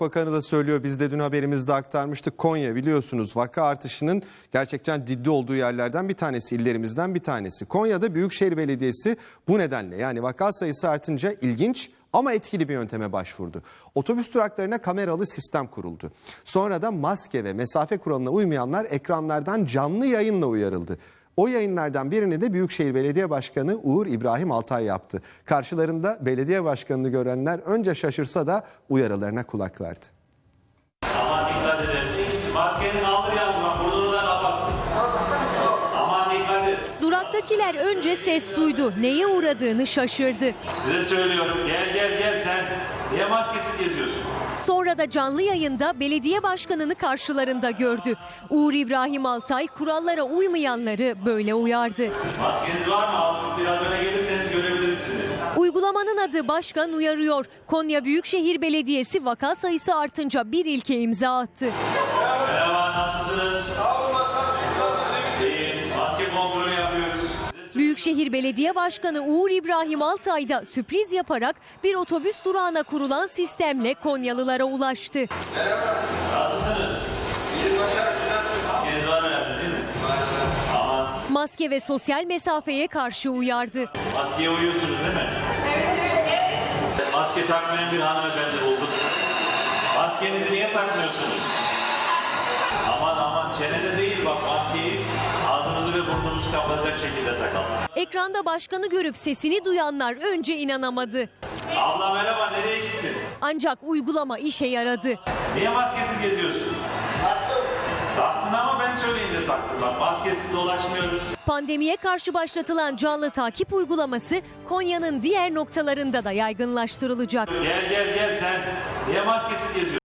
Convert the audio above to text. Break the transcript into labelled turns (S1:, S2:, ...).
S1: Bakanı da söylüyor biz de dün haberimizde aktarmıştık Konya biliyorsunuz vaka artışının gerçekten ciddi olduğu yerlerden bir tanesi illerimizden bir tanesi. Konya'da Büyükşehir Belediyesi bu nedenle yani vaka sayısı artınca ilginç ama etkili bir yönteme başvurdu. Otobüs duraklarına kameralı sistem kuruldu. Sonra da maske ve mesafe kuralına uymayanlar ekranlardan canlı yayınla uyarıldı. O yayınlardan birini de Büyükşehir Belediye Başkanı Uğur İbrahim Altay yaptı. Karşılarında belediye başkanını görenler önce şaşırsa da uyarılarına kulak verdi.
S2: Aman dikkat edin. Maskeni kaldır yalnız bak burnunu da kapatsın. Aman dikkat et.
S3: Duraktakiler önce ses duydu. Neye uğradığını şaşırdı.
S2: Size söylüyorum gel gel gel sen. Maskesiz geziyorsun?
S3: Sonra da canlı yayında belediye başkanını karşılarında gördü. Uğur İbrahim Altay kurallara uymayanları böyle uyardı.
S2: Maskeniz var mı? Ağzınız biraz öne gelirseniz görebilirim sizi.
S3: Uygulamanın adı başkan uyarıyor. Konya Büyükşehir Belediyesi vaka sayısı artınca bir ilke imza attı.
S2: Merhaba nasılsınız?
S3: Büyükşehir Belediye Başkanı Uğur İbrahim Altay da sürpriz yaparak bir otobüs durağına kurulan sistemle Konyalılara ulaştı.
S2: Nasılsınız? Herhalde değil mi? Aman
S3: Maske ve sosyal mesafeye karşı uyardı.
S2: maskeye uyuyorsunuz değil mi? Evet. Maske takmayan bir hanımefendi bulduk. Maskenizi niye takmıyorsunuz? Aman aman çenede değil bak maskeyi ağzınızı ve burnunuzu kapatacak şekilde takalım.
S3: Ekranda başkanı görüp sesini duyanlar önce inanamadı.
S2: Abla merhaba nereye gittin?
S3: Ancak uygulama işe yaradı.
S2: Niye maskesiz geziyorsun? Taktın ama ben söyleyince taktım bak maskesiz dolaşmıyoruz.
S3: Pandemiye karşı başlatılan canlı takip uygulaması Konya'nın diğer noktalarında da yaygınlaştırılacak.
S2: Gel gel gel sen niye maskesiz geziyorsun?